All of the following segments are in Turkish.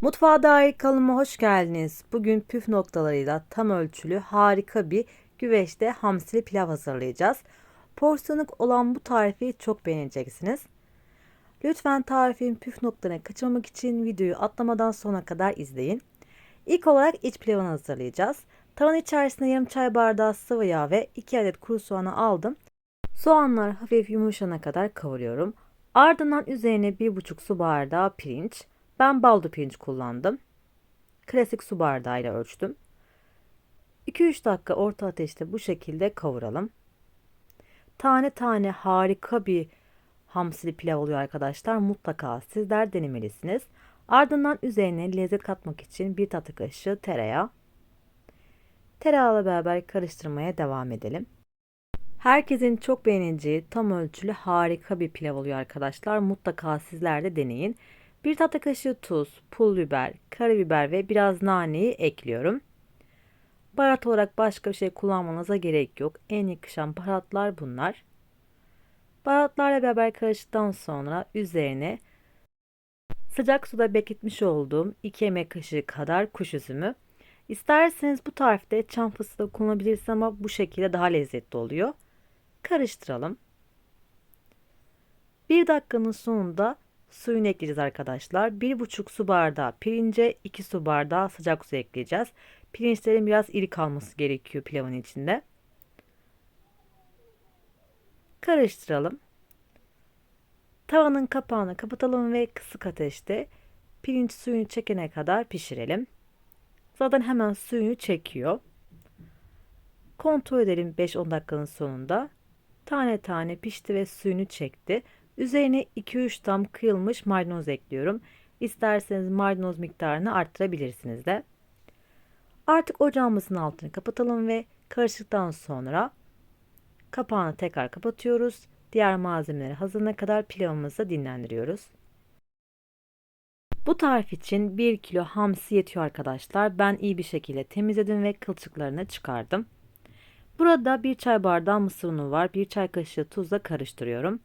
Mutfağa dair kanalıma hoş geldiniz. Bugün püf noktalarıyla tam ölçülü harika bir güveçte hamsili pilav hazırlayacağız. Porsiyonluk olan bu tarifi çok beğeneceksiniz. Lütfen tarifin püf noktalarını kaçırmamak için videoyu atlamadan sona kadar izleyin. İlk olarak iç pilavını hazırlayacağız. Tavan içerisine yarım çay bardağı sıvı yağ ve 2 adet kuru soğanı aldım. Soğanlar hafif yumuşana kadar kavuruyorum. Ardından üzerine 1,5 su bardağı pirinç, ben baldo pirinç kullandım. Klasik su bardağıyla ölçtüm. 2-3 dakika orta ateşte bu şekilde kavuralım. Tane tane harika bir hamsili pilav oluyor arkadaşlar. Mutlaka sizler denemelisiniz. Ardından üzerine lezzet katmak için bir tatlı kaşığı tereyağı. Tereyağıyla beraber karıştırmaya devam edelim. Herkesin çok beğeneceği tam ölçülü harika bir pilav oluyor arkadaşlar. Mutlaka sizler de deneyin. Bir tatlı kaşığı tuz, pul biber, karabiber ve biraz naneyi ekliyorum. Baharat olarak başka bir şey kullanmanıza gerek yok. En yakışan baharatlar bunlar. Baharatlarla beraber karıştıktan sonra üzerine sıcak suda bekletmiş olduğum 2 yemek kaşığı kadar kuş üzümü. İsterseniz bu tarifte çam fıstığı kullanabilirsiniz ama bu şekilde daha lezzetli oluyor. Karıştıralım. Bir dakikanın sonunda suyunu ekleyeceğiz arkadaşlar. 1,5 su bardağı pirince 2 su bardağı sıcak su ekleyeceğiz. Pirinçlerin biraz iri kalması gerekiyor pilavın içinde. Karıştıralım. Tavanın kapağını kapatalım ve kısık ateşte pirinç suyunu çekene kadar pişirelim. Zaten hemen suyunu çekiyor. Kontrol edelim 5-10 dakikanın sonunda. Tane tane pişti ve suyunu çekti. Üzerine 2-3 tam kıyılmış maydanoz ekliyorum. İsterseniz maydanoz miktarını arttırabilirsiniz de. Artık ocağımızın altını kapatalım ve karıştıktan sonra kapağını tekrar kapatıyoruz. Diğer malzemeleri hazırına kadar pilavımızı dinlendiriyoruz. Bu tarif için 1 kilo hamsi yetiyor arkadaşlar. Ben iyi bir şekilde temizledim ve kılçıklarını çıkardım. Burada bir çay bardağı mısır unu var. Bir çay kaşığı tuzla karıştırıyorum.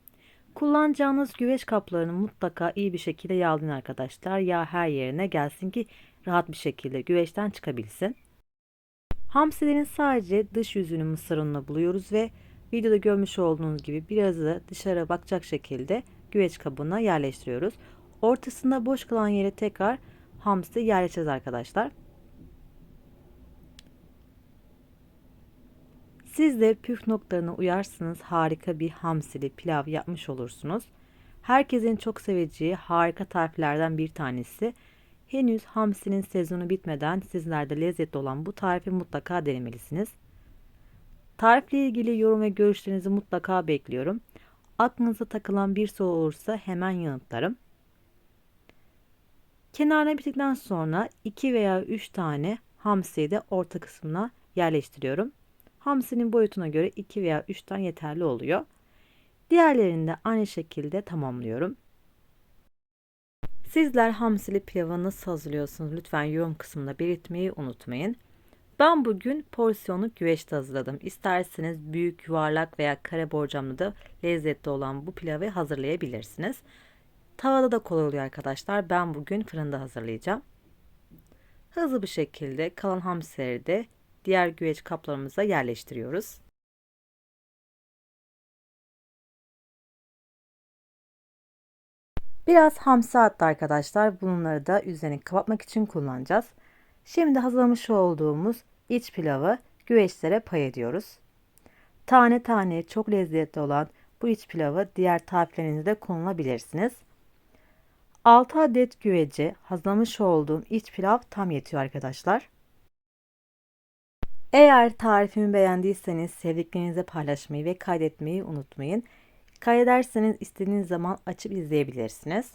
Kullanacağınız güveç kaplarını mutlaka iyi bir şekilde yağlayın arkadaşlar. Yağ her yerine gelsin ki rahat bir şekilde güveçten çıkabilsin. Hamsilerin sadece dış yüzünü mısır ununa buluyoruz ve videoda görmüş olduğunuz gibi birazı dışarı bakacak şekilde güveç kabına yerleştiriyoruz. Ortasında boş kalan yere tekrar hamsi yerleştireceğiz arkadaşlar. Siz de püf noktalarına uyarsınız harika bir hamsili pilav yapmış olursunuz. Herkesin çok seveceği harika tariflerden bir tanesi. Henüz hamsinin sezonu bitmeden sizlerde lezzetli olan bu tarifi mutlaka denemelisiniz. Tarifle ilgili yorum ve görüşlerinizi mutlaka bekliyorum. Aklınıza takılan bir soru olursa hemen yanıtlarım. Kenarına bittikten sonra 2 veya 3 tane hamsiyi de orta kısmına yerleştiriyorum. Hamsinin boyutuna göre 2 veya 3 tane yeterli oluyor. Diğerlerini de aynı şekilde tamamlıyorum. Sizler hamsili pilavı nasıl hazırlıyorsunuz? Lütfen yorum kısmında belirtmeyi unutmayın. Ben bugün porsiyonluk güveçte hazırladım. İsterseniz büyük, yuvarlak veya kare borcamlı da lezzetli olan bu pilavı hazırlayabilirsiniz. Tavada da kolay oluyor arkadaşlar. Ben bugün fırında hazırlayacağım. Hızlı bir şekilde kalan hamsileri de diğer güveç kaplarımıza yerleştiriyoruz. Biraz hamsi attı arkadaşlar. Bunları da üzerine kapatmak için kullanacağız. Şimdi hazırlamış olduğumuz iç pilavı güveçlere pay ediyoruz. Tane tane çok lezzetli olan bu iç pilavı diğer tariflerinizde kullanabilirsiniz. 6 adet güvece hazırlamış olduğum iç pilav tam yetiyor arkadaşlar. Eğer tarifimi beğendiyseniz sevdiklerinize paylaşmayı ve kaydetmeyi unutmayın. Kaydederseniz istediğiniz zaman açıp izleyebilirsiniz.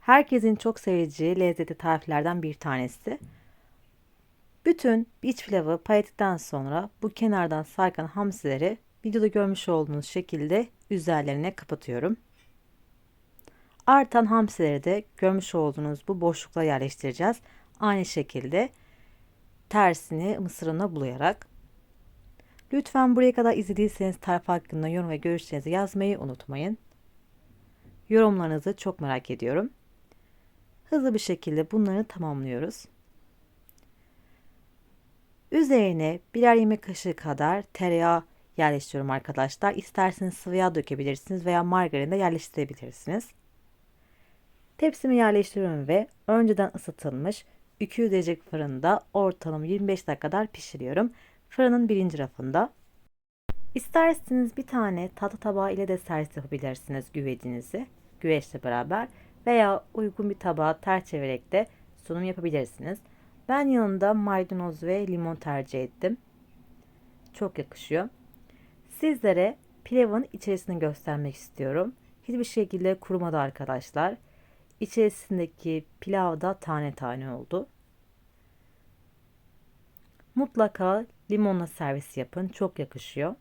Herkesin çok seveceği lezzetli tariflerden bir tanesi. Bütün iç pilavı payettikten sonra bu kenardan sarkan hamsileri videoda görmüş olduğunuz şekilde üzerlerine kapatıyorum. Artan hamsileri de görmüş olduğunuz bu boşlukla yerleştireceğiz. Aynı şekilde tersini mısırına bulayarak. Lütfen buraya kadar izlediyseniz tarif hakkında yorum ve görüşlerinizi yazmayı unutmayın. Yorumlarınızı çok merak ediyorum. Hızlı bir şekilde bunları tamamlıyoruz. Üzerine birer yemek kaşığı kadar tereyağı yerleştiriyorum arkadaşlar. İsterseniz sıvı yağ dökebilirsiniz veya margarin de yerleştirebilirsiniz. Tepsimi yerleştiriyorum ve önceden ısıtılmış 200 derece fırında ortalama 25 dakika kadar pişiriyorum. Fırının birinci rafında. İsterseniz bir tane tatlı tabağı ile de servis yapabilirsiniz güvecinizi güveçle beraber veya uygun bir tabağa ters çevirerek de sunum yapabilirsiniz. Ben yanında maydanoz ve limon tercih ettim. Çok yakışıyor. Sizlere pilavın içerisini göstermek istiyorum. Hiçbir şekilde kurumadı arkadaşlar. İçerisindeki pilav da tane tane oldu. Mutlaka limonla servis yapın. Çok yakışıyor.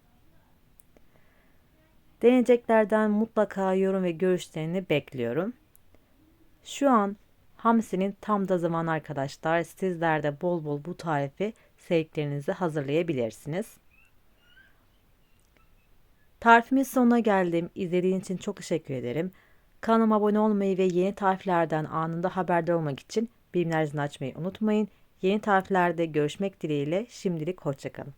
Deneyeceklerden mutlaka yorum ve görüşlerini bekliyorum. Şu an hamsinin tam da zaman arkadaşlar. Sizler de bol bol bu tarifi sevdiklerinizi hazırlayabilirsiniz. Tarifimin sonuna geldim. İzlediğiniz için çok teşekkür ederim. Kanalıma abone olmayı ve yeni tariflerden anında haberdar olmak için bilimler açmayı unutmayın. Yeni tariflerde görüşmek dileğiyle şimdilik hoşçakalın.